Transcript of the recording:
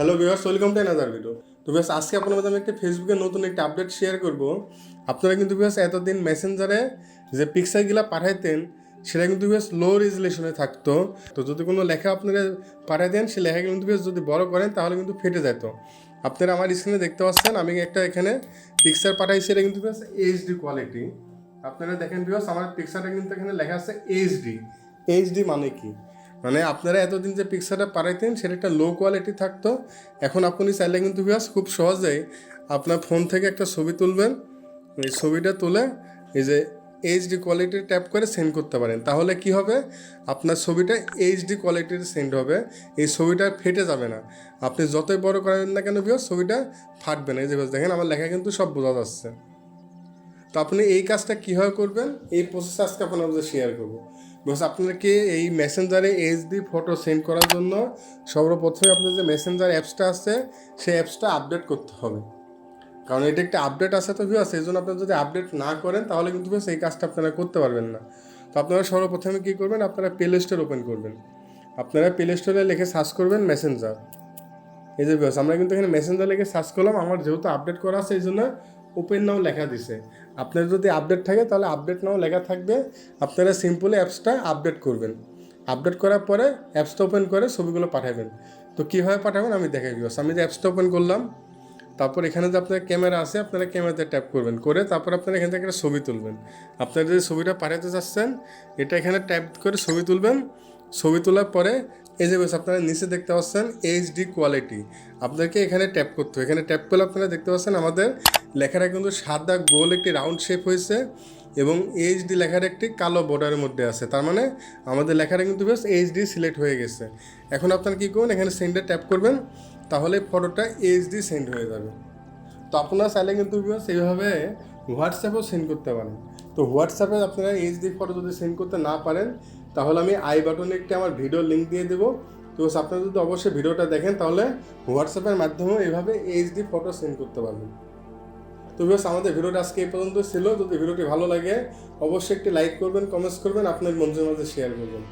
Hello viewers welcome to another video তো viewers আজকে মধ্যে আমি একটা ফেসবুকে নতুন একটা আপডেট শেয়ার করব। আপনারা কিন্তু ভিউয়ার্স এতদিন মেসেঞ্জারে যে পিকচারগুলো পাঠাইতেন, সেটা কিন্তু ভিউয়ার্স লো রেজুলেশনে থাকতো। তো যদি কোনো লেখা আপনারা পাঠাই দেন সেই লেখা কিন্তু ভিউয়ার্স যদি বড় করেন, তাহলে কিন্তু ফেটে যেত। আপনারা আমার স্ক্রিনে দেখতে পাচ্ছেন, আমি একটা এখানে পিকচার পাঠাইছি, এটা কিন্তু ভিউয়ার্স এইচডি কোয়ালিটি আপনারা দেখেন ভিউয়ার্স আমার পিকচারটা কিন্তু এখানে লেখা আছে এইচডি এইচডি মানে কি? মানে আপনারা এতদিন যে পিকচারটা পাঠাইতেন সেটা একটা লো কোয়ালিটি থাকতো। এখন আপনি চাইলে কিন্তু ভিউয়ার্স খুব সহজেই আপনার ফোন থেকে একটা ছবি তুলবেন। এই ছবিটা তুলে এই যে এইচডি কোয়ালিটির ট্যাপ করে সেন্ড করতে পারেন। তাহলে কি হবে? আপনার ছবিটা এইচডি কোয়ালিটির সেন্ড হবে। এই ছবিটা ফেটে যাবে না। আপনি যতই বড় করেন না কেন ভিউয়ার্স ছবিটা ফাটবে না। এই যে দেখেন আমার লেখা কিন্তু সব বোঝা যাচ্ছে। তো আপনি এই কাজটা কীভাবে করবেন? এই প্রসেস আজকে আপনাদের শেয়ার করব। বিকজ আপনাকে এই মেসেঞ্জারে এইচডি ফটো সেন্ড করার জন্য সর্বপ্রথমে আপনার যে মেসেঞ্জার অ্যাপসটা আছে, সেই অ্যাপসটা আপডেট করতে হবে। কারণ এটা একটা আপডেট আছে তো ভিউয়ার্স সেই জন্য আপনারা যদি আপডেট না করেন, তাহলে কিন্তু সেই কাজটা আপনারা করতে পারবেন না। তো আপনারা সর্বপ্রথমে কী করবেন, আপনারা প্লে স্টোর ওপেন করবেন। আপনারা প্লে স্টোরে লিখে সার্চ করবেন মেসেঞ্জার এই যে বিকজ আমরা কিন্তু এখানে মেসেঞ্জার লিখে সার্চ করলাম, আমার যেহেতু আপডেট করা আছে, এই জন্য ওপেন নাও লেখা দিছে। আপনার যদি আপডেট থাকে, তাহলে আপডেট নাও লেখা থাকবে। আপনারা সিম্পলি অ্যাপসটা আপডেট করবেন। আপডেট করার পরে অ্যাপসটা ওপেন করে ছবিগুলো পাঠাবেন। তো কীভাবে পাঠাবেন আমি দেখে বিকজ আমি যে অ্যাপসটা ওপেন করলাম, তারপর এখানে যে আপনার ক্যামেরা আছে, আপনারা ক্যামেরাতে ট্যাপ করবেন। করে তারপর আপনারা এখান থেকে একটা ছবি তুলবেন। আপনারা যদি ছবিটা পাঠাতে চাচ্ছেন, এটা এখানে ট্যাপ করে ছবি তুলবেন। ছবি তোলার পরে এই যে বেশ আপনারা নিচে দেখতে পাচ্ছেন এইচডি কোয়ালিটি আপনাদেরকে এখানে ট্যাপ করতে হবে। এখানে ট্যাপ করলে আপনারা দেখতে পাচ্ছেন আমাদের লেখাটা কিন্তু সাদা গোল একটি রাউন্ড শেপ হয়েছে এবং এইচডি লেখার একটি কালো বর্ডারের মধ্যে আছে। তার মানে আমাদের লেখাটা কিন্তু বেশ এইচডি সিলেক্ট হয়ে গেছে। এখন আপনারা কী করবেন? এখানে সেন্ডে ট্যাপ করবেন, তাহলে ফটোটা এইচডি সেন্ড হয়ে যাবে। তো আপনারা চাইলে কিন্তু এইভাবে হোয়াটসঅ্যাপেও সেন্ড করতে পারেন। তো হোয়াটসঅ্যাপে আপনারা এইচডি ফটো যদি সেন্ড করতে না পারেন, তাহলে আমি আই বাটনে একটি আমার ভিডিও লিঙ্ক দিয়ে দেবো। তো আপনারা যদি অবশ্যই ভিডিওটা দেখেন, তাহলে হোয়াটসঅ্যাপের মাধ্যমে এইভাবে এইচডি ফটো সেন্ড করতে পারবেন। তো ভিউয়ার্স আমাদের ভিডিওটা আজকে এই পর্যন্ত ছিল। যদি ভিডিওটি ভালো লাগে, অবশ্যই একটি লাইক করবেন কমেন্টস করবেন, আপনার বন্ধুদের মাঝে শেয়ার করবেন।